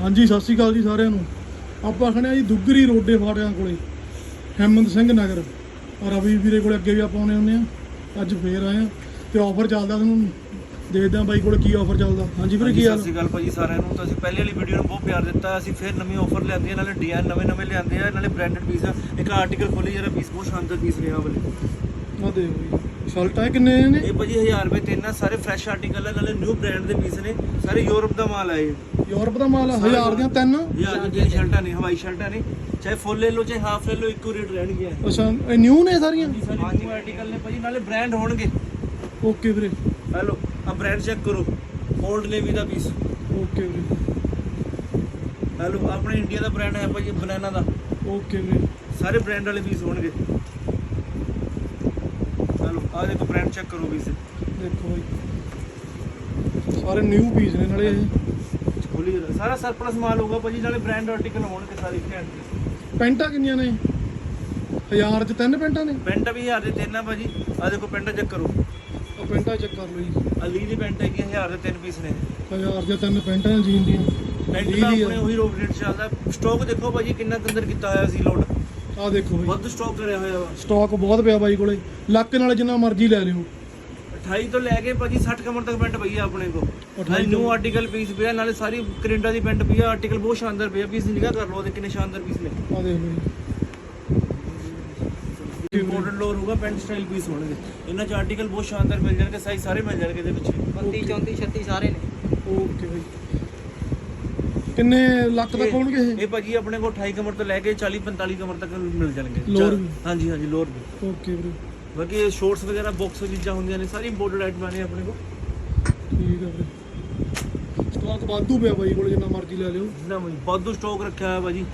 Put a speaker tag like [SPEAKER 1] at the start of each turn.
[SPEAKER 1] ਹਾਂਜੀ ਸਤਿ ਸ਼੍ਰੀ ਅਕਾਲ ਜੀ ਸਾਰਿਆਂ ਨੂੰ। ਆਪਾਂ ਖੜੇ ਆ ਜੀ ਦੁੱਗਰੀ ਰੋਡੇ ਫਾਟਿਆਂ ਕੋਲੇ ਹੈਮੰਤ ਸਿੰਘ ਨਗਰ। ਰਵੀ ਵੀਰੇ ਕੋਲੇ ਅੱਗੇ ਵੀ ਆਪਾਂ ਆਉਣੇ ਹੁੰਦੇ ਆ ਅੱਜ ਫੇਰ ਆਏ ਆ ਤੇ ਆਫਰ ਚੱਲਦਾ ਤੁਹਾਨੂੰ। ਦੇਖਦੇ ਆ ਬਾਈ ਕੋਲੇ ਕੀ ਆਫਰ ਚੱਲਦਾ। ਹਾਂਜੀ ਵੀਰੇ ਕੀ
[SPEAKER 2] ਸਤਿ
[SPEAKER 1] ਹਾਲ?
[SPEAKER 2] ਸ਼੍ਰੀ ਅਕਾਲ ਭਾਜੀ ਸਾਰਿਆਂ ਨੂੰ। ਤਾਂ ਅਸੀਂ ਪਹਿਲੇ ਵਾਲੀ ਵੀਡੀਓ ਨੂੰ ਬਹੁਤ ਪਿਆਰ ਦਿੱਤਾ। ਅਸੀਂ ਫਿਰ ਨਵੀਂ ਆਫਰ ਲਿਆਂਦੀ ਹੈ। ਨਾਲੇ ਡਿਜ਼ਾਈਨ ਨਵੇਂ ਨਵੇਂ ਲਿਆਂਦੇ ਆ। ਨਾਲੇ ਬ੍ਰਾਂਡਡ ਪੀਸ ਆ। ਇੱਕ ਆਰਟੀਕਲ ਖੋਲੀ ਜਿਹੜਾ ਪੀਸ ਬਹੁਤ ਸ਼ਾਨਦਾਰ ਪੀਸ ਰਿਹਾ ਵਾਲੇ
[SPEAKER 1] ਆ ਜੀ ਸ਼ਰਟਾਂ ਕਿੰਨੇ ਨੇ
[SPEAKER 2] ਇਹ ਭਾਜੀ 1000 ਰੁਪਏ ਤਿੰਨ ਆ ਸਾਰੇ ਫਰੈਸ਼ ਆਰਟੀਕਲ ਆ ਨਾਲੇ ਨਿਊ ਬ੍ਰਾਂਡ ਦੇ ਪੀਸ ਨੇ ਸਾਰੇ ਯੂਰਪ ਦਾ ਮਾਲ ਆ ਇਹ।
[SPEAKER 1] ਯੂਰਪ ਦਾ ਮਾਲ ਆ, ਹਜ਼ਾਰ ਦੀਆਂ ਤਿੰਨ?
[SPEAKER 2] ਹਜ਼ਾਰ ਦੀਆਂ ਸ਼ਰਟਾਂ ਨੇ ਹਵਾਈ ਸ਼ਰਟਾਂ ਨੇ ਚਾਹੇ ਫੁੱਲ ਲੈ ਲਓ ਚਾਹੇ ਹਾਫ ਲੈ ਲਓ ਇੱਕੋ ਰੇਟ ਰਹਿਣਗੇ
[SPEAKER 1] ਅੱਛਾ ਇਹ ਨਿਊ ਨੇ ਸਾਰੀਆਂ?
[SPEAKER 2] ਸਾਰੇ ਨਿਊ ਆਰਟੀਕਲ ਨੇ ਭਾਜੀ ਨਾਲੇ ਬ੍ਰਾਂਡ ਹੋਣਗੇ।
[SPEAKER 1] ਓਕੇ ਵੀਰੇ।
[SPEAKER 2] ਹੈਲੋ ਆ ਬ੍ਰਾਂਡ ਚੈੱਕ ਕਰੋ 올ਡ ਨੇਵੀ ਦਾ ਪੀਸ
[SPEAKER 1] ਓਕੇ ਵੀਰੇ।
[SPEAKER 2] ਹੈਲੋ ਆਪਣੇ ਇੰਡੀਆ ਦਾ ਬ੍ਰਾਂਡ ਹੈ ਭਾਜੀ ਬਨਾਨਾ ਦਾ।
[SPEAKER 1] ਓਕੇ ਵੀਰੇ।
[SPEAKER 2] ਸਾਰੇ ਬ੍ਰਾਂਡ ਵਾਲੇ ਪੀਸ ਹੋਣਗੇ। ਆ ਦੇਖੋ ਬ੍ਰਾਂਡ ਚੈੱਕ ਕਰੋ ਪੀਸ
[SPEAKER 1] ਦੇਖੋ ਬਾਈ ਸਾਰੇ ਨਿਊ ਪੀਸ ਨੇ ਨਾਲੇ ਇਹ।
[SPEAKER 2] ਖੋਲੀ ਜਰਾ ਸਾਰਾ ਸਰਪਲਸ ਮਾਲ ਹੋਊਗਾ ਭਾਜੀ ਨਾਲੇ ਬ੍ਰਾਂਡ ਆਰਟੀਕਲ ਹੋਣਗੇ ਸਾਰੇ ਘੈਂਟ
[SPEAKER 1] ਪੈਂਟਾਂ ਕਿੰਨੀਆਂ ਨੇ? ਹਜ਼ਾਰ ਚ ਤਿੰਨ ਪੈਂਟਾਂ ਨੇ?
[SPEAKER 2] ਪੈਂਟ ਵੀ ਹਜ਼ਾਰ ਦੇ ਤਿੰਨ ਆ ਭਾਜੀ। ਆ ਦੇਖੋ ਪੈਂਟਾਂ ਚੈੱਕ ਕਰੋ।
[SPEAKER 1] ਉਹ ਪੈਂਟਾਂ ਚੈੱਕ ਕਰ ਲਓ ਜੀ।
[SPEAKER 2] ਅਲੀ ਦੀ ਪੈਂਟ ਹੈਗੀ ਹਜ਼ਾਰ ਦੇ ਤਿੰਨ ਪੀਸ ਨੇ।
[SPEAKER 1] ਹਜ਼ਾਰ ਦੀਆਂ ਤਿੰਨ ਪੈਂਟਾਂ ਜੀਨ ਦੀਆਂ।
[SPEAKER 2] ਪੈਂਟ ਦਾ
[SPEAKER 1] ਦੀ
[SPEAKER 2] ਆਪਣੇ ਉਹੀ ਰੇਟ ਚੱਲਦਾ। ਸਟਾਕ ਦੇਖੋ ਭਾਜੀ ਕਿੰਨਾ ਕੰਦਰ ਕੀਤਾ ਹੋਇਆ ਸੀ ਲੋਡ
[SPEAKER 1] ਆ ਦੇਖੋ ਬਾਈ।
[SPEAKER 2] ਵੱਧ ਸਟਾਕ ਕਰਿਆ ਹੋਇਆ ਵਾ।
[SPEAKER 1] ਸਟਾਕ ਬਹੁਤ ਪਿਆ ਬਾਈ ਕੋਲੇ। ਲੱਕ ਨਾਲ ਜਿੰਨਾ ਮਰਜ਼ੀ ਲੈ ਲਿਓ।
[SPEAKER 2] 28 ਤੋਂ ਲੈ ਕੇ ਭਾਜੀ 60 ਕਮਰ ਤੱਕ ਪੈਂਟ ਪਈ ਆ ਆਪਣੇ ਕੋਲ।
[SPEAKER 1] 28
[SPEAKER 2] ਨਾਲੇ ਨਿਊ ਆਰਟੀਕਲ ਪੀਸ ਪਿਆ ਨਾਲੇ ਸਾਰੀ ਕੈਨੇਡਾ ਦੀ ਪੈਂਟ ਪਈ ਆ। ਆਰਟੀਕਲ ਬਹੁਤ ਸ਼ਾਨਦਾਰ ਪਿਆ। ਪੀਸ ਨਿਗਾਹ ਕਰ ਲਓ ਉਹਦੇ ਕਿੰਨੇ ਸ਼ਾਨਦਾਰ ਪੀਸ ਨੇ।
[SPEAKER 1] ਆ ਦੇਖ ਬਾਈ।
[SPEAKER 2] ਇੰਪੋਰਟਡ ਲੋਰ ਹੋਊਗਾ ਪੈਂਟ ਸਟਾਈਲ ਪੀਸ ਹੋਣਗੇ। ਇਹਨਾਂ ਚ ਆਰਟੀਕਲ ਬਹੁਤ ਸ਼ਾਨਦਾਰ ਮਿਲ ਜਾਣਗੇ ਸਾਈਜ਼ ਸਾਰੇ ਮਿਲ ਜਾਣਗੇ ਇਹਦੇ ਵਿੱਚ
[SPEAKER 3] 32 34 36 ਸਾਰੇ ਨੇ।
[SPEAKER 1] ਓਕੇ ਬਾਈ। ਕਿੰਨੇ ਲੱਖ ਤੱਕ ਹੋਣਗੇ ਇਹ?
[SPEAKER 2] ਇਹ ਭਾਜੀ ਆਪਣੇ ਕੋਲ 28 ਕਮਰ ਤੋਂ ਲੈ ਕੇ 40 45 ਕਮਰ ਤੱਕ ਮਿਲ ਜਾਣਗੇ।
[SPEAKER 1] ਵੀ?
[SPEAKER 2] ਹਾਂਜੀ ਹਾਂਜੀ ਲੋਰ ਵੀ।
[SPEAKER 1] ਓਕੇ ਵੀਰੇ।
[SPEAKER 2] ਬਾਕੀ ਸ਼ੋਰਟਸ ਵਗੈਰਾ ਬਾਕਸ ਚੀਜ਼ਾਂ ਹੁੰਦੀਆਂ ਨੇ ਸਾਰੀ ਇੰਪੋਰਟਡ ਆਈਟਮਾਂ ਨੇ ਆਪਣੇ ਕੋਲ।
[SPEAKER 1] ਠੀਕ ਆ ਵੀਰੇ। ਸਟਾਕ ਵਾਧੂ ਪਿਆ ਬਾਈ ਕੋਲੇ ਜਿੰਨਾ ਮਰਜ਼ੀ ਲੈ ਲਿਓ।
[SPEAKER 2] ਨਾ ਭਾਜੀ ਵਾਧੂ ਸਟਾਕ ਰੱਖਿਆ ਹੋਇਆ ਭਾਜੀ